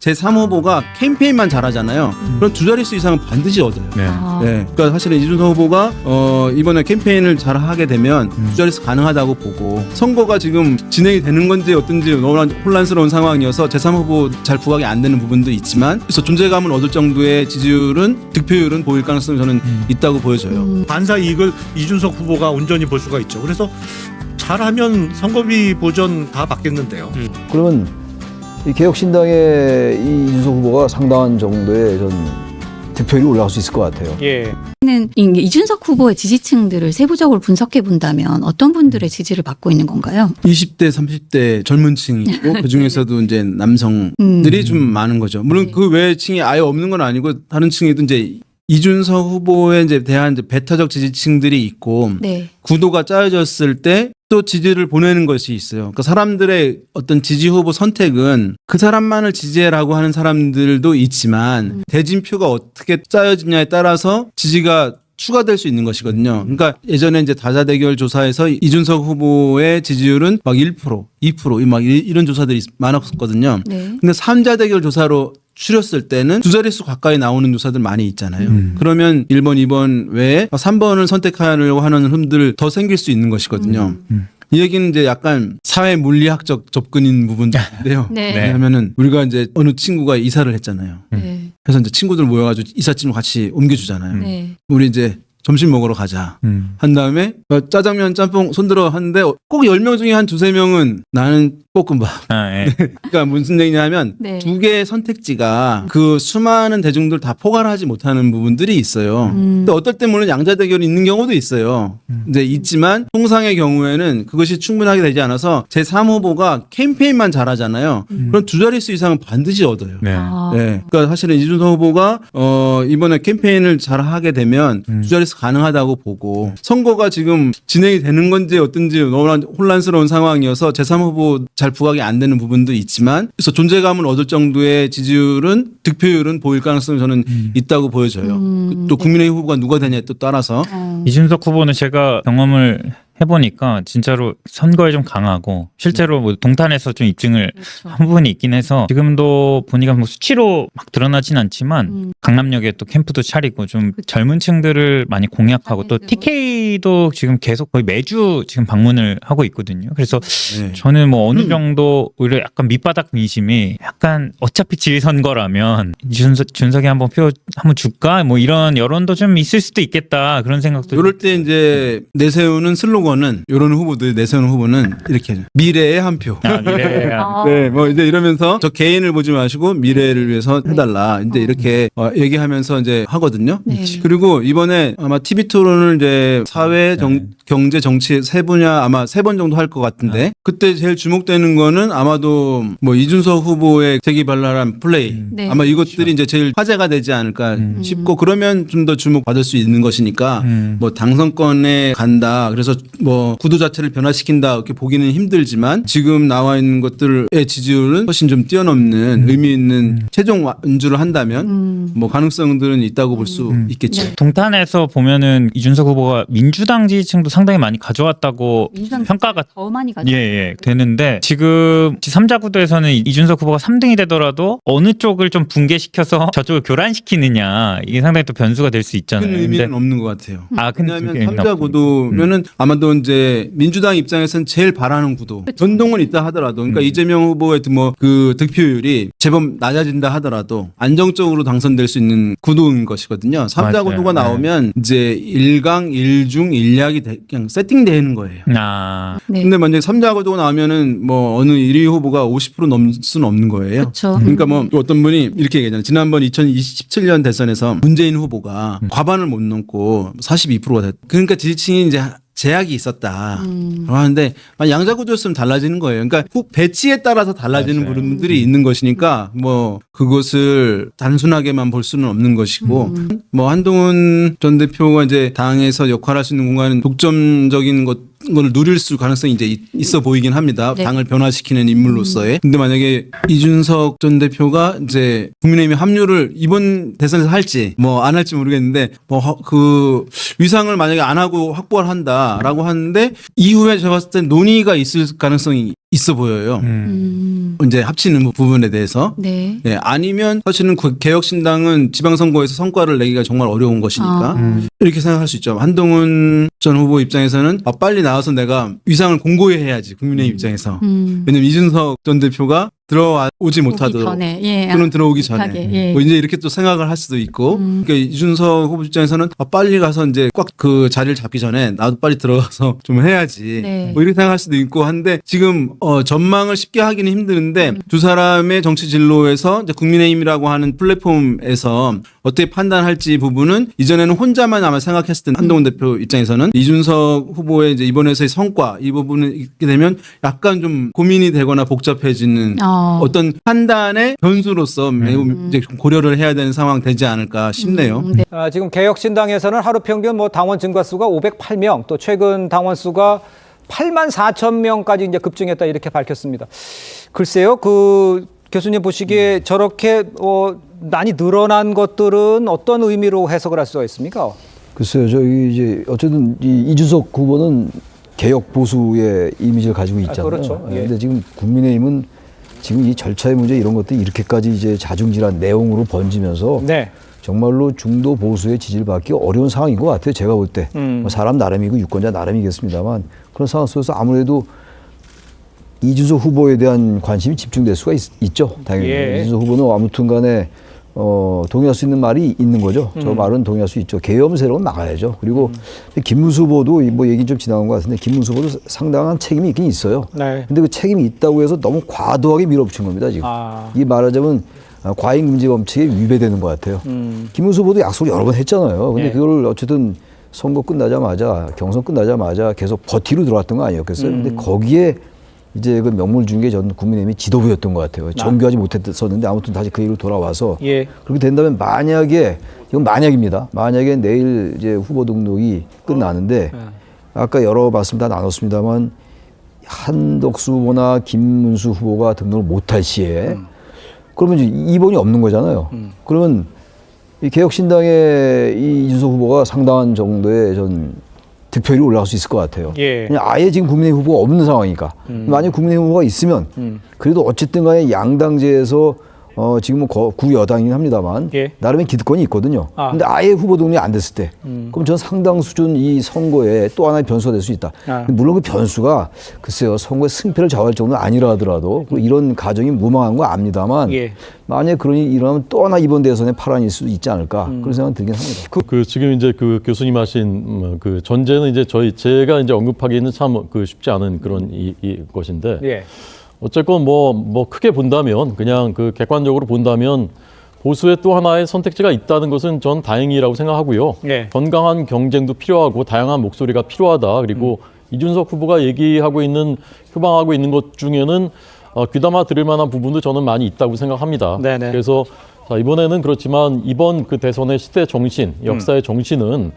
제3 후보가 캠페인만 잘하잖아요. 그럼 두 자릿수 이상은 반드시 얻어요. 네. 아, 네, 그러니까 사실은 이준석 후보가 어, 이번에 캠페인을 잘 하게 되면 음. 두 자릿수 가능하다고 보고 선거가 지금 진행이 되는 건지 어떤지 너무나 혼란스러운 상황이어서 제3 후보 잘 부각이 안 되는 부분도 있지만 그래서 존재감을 얻을 정도의 지지율은 득표율은 보일 가능성이 저는 음. 있다고 보여져요. 음, 반사 이익을 이준석 후보가 온전히 볼 수가 있죠. 그래서 잘하면 선거비 보전 다 받겠는데요. 그러면 이 개혁신당의 이 이준석 후보가 상당한 정도의 전 득표율이 올라갈 수 있을 것 같아요. 예. 는 이- 이준석 후보의 지지층들을 세부적으로 분석해 본다면 어떤 분들의 지지를 받고 있는 건가요? 20대, 30대 젊은 층이 있고 그 중에서도 이제 남성들이 음. 좀 많은 거죠. 물론 네. 그 외의 층이 아예 없는 건 아니고 다른 층에도 이제 이준석 후보에 이제 대한 이제 배타적 지지층들이 있고 네. 구도가 짜여졌을 때 또 지지를 보내는 것이 있어요. 그러니까 사람들의 어떤 지지 후보 선택은 그 사람만을 지지해라고 하는 사람들도 있지만 대진표가 어떻게 짜여지냐에 따라서 지지가 추가될 수 있는 것이거든요. 그러니까 예전에 이제 다자 대결 조사에서 이준석 후보의 지지율은 막 1%, 2%, 막 이- 이런 조사들이 많았거든요. 네. 근데 삼자 대결 조사로 추렸을 때는 두 자릿수 가까이 나오는 조사들 많이 있잖아요. 음. 그러면 1번, 2번 외에 3번을 선택하려고 하는 흐름들 더 생길 수 있는 것이거든요. 음. 이 얘기는 이제 약간 사회 물리학적 접근인 부분도 있는데요. 네. 네. 왜냐하면은 우리가 이제 어느 친구가 이사를 했잖아요. 네. 그래서 이제 친구들 모여가지고 이삿짐을 같이 옮겨주잖아요. 네. 우리 이제 점심 먹으러 가자. 음. 한 다음에 어, 짜장면 짬뽕 손들어 하는데 꼭 10명 중에 한 두세 명은 나는 볶음밥. 아, 예. 그러니까 무슨 얘기냐면 네. 두 개의 선택지가 그 수많은 대중들 다 포괄하지 못하는 부분들이 있어요. 음. 근데 어떨 때 물론 양자 대결이 있는 경우도 있어요. 이제 있지만 통상의 경우에는 그것이 충분하게 되지 않아서 제 3 후보가 캠페인만 잘하잖아요. 그럼 두 자릿수 이상은 반드시 얻어요. 네. 아. 네. 그러니까 사실은 이준석 후보가 어 이번에 캠페인을 잘 하게 되면 음. 두 자릿수 가능하다고 보고 선거가 지금 진행이 되는 건지 어떤지 너무나 혼란스러운 상황이어서 제3 후보 잘 부각이 안 되는 부분도 있지만 그래서 존재감을 얻을 정도의 지지율은 득표율은 보일 가능성이 저는 있다고 보여져요. 음. 또 국민의힘 후보가 누가 되냐에 또 따라서 어. 이준석 후보는 제가 경험을 해보니까 진짜로 선거에 좀 강하고 실제로 뭐 동탄에서 좀 입증을 그렇죠. 한 부분이 있긴 해서 지금도 보니까 뭐 수치로 막 드러나진 않지만 음. 강남역에 또 캠프도 차리고 좀 그쵸. 젊은 층들을 많이 공략하고 또 TK도 지금 계속 거의 매주 지금 방문을 하고 있거든요. 그래서 네. 저는 뭐 어느 정도 오히려 약간 밑바닥 민심이 약간 어차피 질선거라면 준석 준석이 한번 표 한번 줄까 뭐 이런 여론도 좀 있을 수도 있겠다 그런 생각도 이럴 때 이제 내세우는 슬로건 은 이런 후보들 내세우는 후보는 이렇게 하죠. 미래의 한 표. 아, 미래 아. 네, 뭐 이제 이러면서 저 개인을 보지 마시고 미래를 위해서 해달라. 이제 이렇게 어, 얘기하면서 이제 하거든요. 네. 그리고 이번에 아마 TV 토론을 이제 사회, 정, 경제, 정치 세 분야 아마 세 번 정도 할 것 같은데 그때 제일 주목되는 거는 아마도 뭐 이준석 후보의 재기발랄한 플레이 네. 아마 이것들이 이제 제일 화제가 되지 않을까 음. 싶고 그러면 좀 더 주목받을 수 있는 것이니까 음. 뭐 당선권에 간다. 그래서 뭐 구도 자체를 변화시킨다. 이렇게 보기는 힘들지만 지금 나와 있는 것들의 지지율은 훨씬 좀 뛰어넘는 의미 있는 최종 완주를 한다면 음. 뭐 가능성들은 있다고 볼수 있겠죠. 네. 동탄에서 보면은 이준석 후보가 민주당 지지층도 상당히 많이 가져왔다고 민주당 평가가 더 많이 가죠. 예, 예, 되는데 지금 3자 구도에서는 이준석 후보가 3등이 되더라도 어느 쪽을 좀 붕괴시켜서 저쪽을 교란시키느냐 이게 상당히 또 변수가 될 수 있잖아요. 큰 의미는 근데- 없는 것 같아요. 아, 근데 왜냐하면 그게 삼자 구도면은 아마도 이제 민주당 입장에서는 제일 바라는 구도. 전동은 있다 하더라도, 그러니까 음. 이재명 후보의 뭐그 득표율이 제법 낮아진다 하더라도 안정적으로 당선될 수 있는 구도인 것이거든요. 삼자 맞아요. 구도가 네. 나오면 이제 일강 일중 일약이 돼- 그냥 세팅되는 거예요. 아, 네. 근데 만약에 삼자 구도가 나오면은 뭐 어느 1위 후보가 50% 넘을 수는 없는 거예요. 그렇죠. 그러니까 뭐 어떤 분이 이렇게 얘기하잖아요. 지난번 2027년 대선에서 문재인 후보가 과반을 못 넘고 42%가 됐. 그러니까 지지층이 이제 제약이 있었다. 음. 라고 하는데 만약 양자구도였으면 달라지는 거예요. 그러니까 후 배치에 따라서 달라지는 맞아요. 부분들이 있는 것이니까 뭐 그것을 단순하게만 볼 수는 없는 것이고 음. 뭐 한동훈 전 대표가 이제 당에서 역할할 수 있는 공간은 독점적인 것 걸 누릴 수 가능성이 이제 있- 있어 보이긴 합니다. 네. 당을 변화시키는 인물로서의. 근데 만약에 이준석 전 대표가 이제 국민의힘 합류를 이번 대선에서 할지 뭐 안 할지 모르겠는데 뭐 그 위상을 만약에 안 하고 확보를 한다라고 하는데 이후에 제가 봤을 때 논의가 있을 가능성이 있어 보여요. 음. 음. 이제 합치는 부분에 대해서. 네. 네, 아니면 사실은 그 개혁신당은 지방선거에서 성과를 내기가 정말 어려운 것이니까 아. 음. 이렇게 생각할 수 있죠. 한동훈 전 후보 입장에서는 아, 빨리 나와서 내가 위상을 공고히 해야지 국민의 입장에서. 음. 왜냐면 이준석 전 대표가 들어오지 못하도록 전에 예. 또는 들어오기 전에 못하게, 예. 뭐 이제 이렇게 또 생각을 할 수도 있고 음. 그러니까 이준석 후보 입장에서는 아, 빨리 가서 이제 꽉 그 자리를 잡기 전에 나도 빨리 들어가서 좀 해야지 네. 뭐 이렇게 생각할 수도 있고 한데 지금 어 전망을 쉽게 하기는 힘드는데 음. 두 사람의 정치 진로에서 이제 국민의힘이라고 하는 플랫폼에서 어떻게 판단할지 부분은 이전에는 혼자만 아마 생각했을 때 한동훈 대표 입장에서는 이준석 후보의 이제 이번에서의 성과 이 부분을 있게 되면 약간 좀 고민이 되거나 복잡해지는 어. 어떤 판단의 변수로서 매우 이제 좀 고려를 해야 되는 상황 되지 않을까 싶네요. 음, 네. 아, 지금 개혁신당에서는 하루 평균 뭐 당원 증가 수가 508명, 또 최근 당원 수가 8만 4천 명까지 이제 급증했다 이렇게 밝혔습니다. 글쎄요, 그 교수님 보시기에 저렇게 어, 많이 늘어난 것들은 어떤 의미로 해석을 할 수가 있습니까? 글쎄요, 저기 이제 어쨌든 이 이준석 후보는 개혁 보수의 이미지를 가지고 있잖아요. 그렇죠. 예. 근데 지금 국민의힘은 지금 이 절차의 문제 이런 것들이 이렇게까지 이제 자중질환 내용으로 번지면서 네. 정말로 중도 보수의 지지를 받기 어려운 상황인 것 같아요. 제가 볼 때. 음. 뭐 사람 나름이고 유권자 나름이겠습니다만 그런 상황 속에서 아무래도 이준석 후보에 대한 관심이 집중될 수가 있, 죠 당연히. 예. 이준석 후보는 아무튼 간에 어, 동의할 수 있는 말이 있는 거죠. 저 음. 말은 동의할 수 있죠. 계엄세로 나가야죠. 그리고 김문수 후보도 이뭐 얘기 좀 지나간 것 같은데 김문수 후보도 상당한 책임이 있긴 있어요. 네. 근데 그 책임이 있다고 해서 너무 과도하게 밀어붙인 겁니다, 지금. 아. 이 말하자면 아, 과잉 금지 범칙에 위배되는 것 같아요. 음. 김문수 후보도 약속을 여러 번 했잖아요. 근데 네. 그걸 어쨌든 선거 끝나자마자 경선 끝나자마자 계속 버티로 들어왔던 거 아니었겠어요. 음. 근데 거기에 이제 그 명물 준게 저는 국민의힘이 지도부였던 것 같아요. 정교하지 못했었는데 아무튼 다시 그 얘기로 돌아와서 예. 그렇게 된다면 만약에 이건 만약입니다. 만약에 내일 이제 후보 등록이 끝나는데 네. 아까 여러 말씀 다 나눴습니다만 한덕수 후보나 김문수 후보가 등록을 못할 시에 그러면 이제 이번이 없는 거잖아요. 그러면 이 개혁신당의 이 이준석 후보가 상당한 정도의 전 득표율이 올라갈 수 있을 것 같아요. 예. 그냥 아예 지금 국민의힘 후보가 없는 상황이니까. 만약 국민의힘 후보가 있으면 음. 그래도 어쨌든 간에 양당제에서 어 지금은 거- 구여당이긴 합니다만 예. 나름의 기득권이 있거든요. 아. 근데 아예 후보 등록이 안 됐을 때 음. 그럼 저는 상당 수준 이 선거에 또 하나의 변수가 될 수 있다. 아. 물론 그 변수가 글쎄요 선거의 승패를 정할 정도는 아니라 하더라도 그 이런 가정이 무망한 거 압니다만 예. 만약 그런 일이 일어나면 또 하나 이번 대선에 파란일 수도 있지 않을까 음. 그런 생각은 들긴 합니다. 그 지금 이제 그 교수님 하신 음, 그 전제는 이제 저희 제가 이제 언급하기는 참 그 쉽지 않은 그런 이, 이 것인데 예. 어쨌건 뭐 뭐 크게 본다면 그냥 그 객관적으로 본다면 보수의 또 하나의 선택지가 있다는 것은 전 다행이라고 생각하고요. 예. 건강한 경쟁도 필요하고 다양한 목소리가 필요하다. 그리고 이준석 후보가 얘기하고 있는 표방하고 있는 것 중에는 어, 귀담아 들을 만한 부분도 저는 많이 있다고 생각합니다. 네네. 그래서 자, 이번에는 그렇지만 이번 그 대선의 시대 정신, 역사의 정신은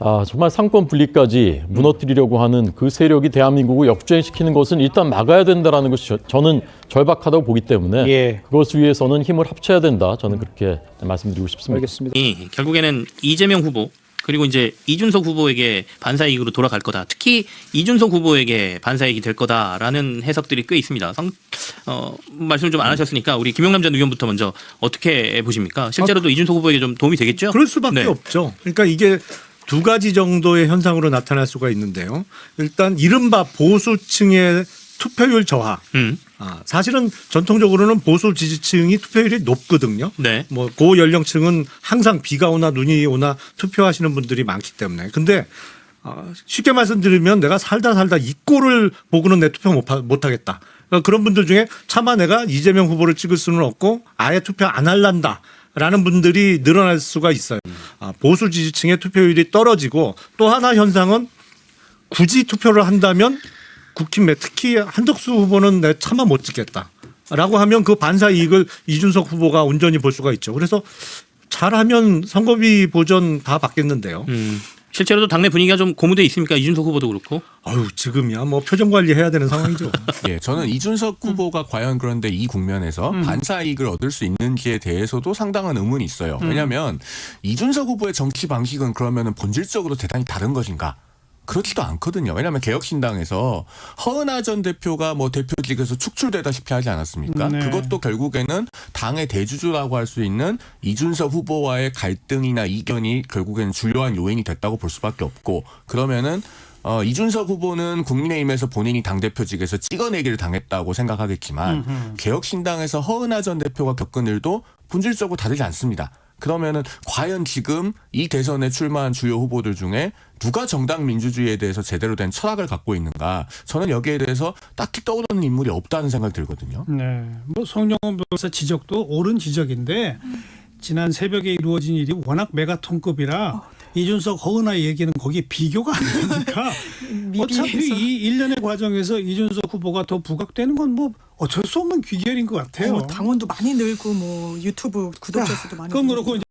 아, 정말 상권 분리까지 무너뜨리려고 하는 그 세력이 대한민국을 역주행시키는 것은 일단 막아야 된다라는 것이 저, 저는 절박하다고 보기 때문에 예. 그것을 위해서는 힘을 합쳐야 된다. 저는 그렇게 말씀드리고 싶습니다. 알겠습니다. 이 결국에는 이재명 후보 그리고 이제 이준석 후보에게 반사이익으로 돌아갈 거다. 특히 이준석 후보에게 반사이익이 될 거다라는 해석들이 꽤 있습니다. 성, 어, 말씀 좀 안 하셨으니까 우리 김영남 전 의원부터 먼저 어떻게 보십니까? 실제로도 이준석 후보에게 좀 도움이 되겠죠? 그럴 수밖에 네. 없죠. 그러니까 이게 두 가지 정도의 현상으로 나타날 수가 있는데요. 일단 이른바 보수층의 투표율 저하. 음, 아, 사실은 전통적으로는 보수 지지층이 투표율이 높거든요. 네. 뭐 고연령층은 항상 비가 오나 눈이 오나 투표하시는 분들이 많기 때문에. 근데 어, 쉽게 말씀드리면 내가 살다 살다 이 꼴을 보고는 내 투표 못, 하- 못 하겠다. 그러니까 그런 분들 중에 차마 내가 이재명 후보를 찍을 수는 없고 아예 투표 안 할란다. 라는 분들이 늘어날 수가 있어요. 아, 보수 지지층의 투표율이 떨어지고 또 하나 현상은 굳이 투표를 한다면 국힘에 특히 한덕수 후보는 내 차마 못 찍겠다. 라고 하면 그 반사 이익을 이준석 후보가 온전히 볼 수가 있죠. 그래서 잘하면 선거비 보전 다 받겠는데요. 음. 실제로도 당내 분위기가 좀 고무돼 있습니까? 이준석 후보도 그렇고. 아유, 지금이야 뭐 표정 관리해야 되는 상황이죠. 예, 저는 이준석 후보가 과연 그런데 이 국면에서 반사 이익을 얻을 수 있는지에 대해서도 상당한 의문이 있어요. 왜냐하면 이준석 후보의 정치 방식은 그러면은 본질적으로 대단히 다른 것인가? 그렇지도 않거든요. 왜냐하면 개혁신당에서 허은하 전 대표가 뭐 대표직에서 축출되다시피 하지 않았습니까? 네. 그것도 결국에는 당의 대주주라고 할 수 있는 이준석 후보와의 갈등이나 이견이 결국에는 주요한 요인이 됐다고 볼 수밖에 없고 그러면은 어, 이준석 후보는 국민의힘에서 본인이 당대표직에서 찍어내기를 당했다고 생각하겠지만 개혁신당에서 허은하 전 대표가 겪은 일도 본질적으로 다르지 않습니다. 그러면은 과연 지금 이 대선에 출마한 주요 후보들 중에 누가 정당 민주주의에 대해서 제대로 된 철학을 갖고 있는가? 저는 여기에 대해서 딱히 떠오르는 인물이 없다는 생각이 들거든요. 네. 뭐 송영훈 변호사 지적도 옳은 지적인데 지난 새벽에 이루어진 일이 워낙 메가톤급이라 이준석 허은하 얘기는 거기에 비교가 안 되니까 어차피 이 일련의 과정에서 이준석 후보가 더 부각되는 건 뭐 어쩔 수 없는 귀결인 것 같아요. 어, 당원도 많이 늘고 뭐 유튜브 구독자 수도 많이 그건 늘고. 그렇고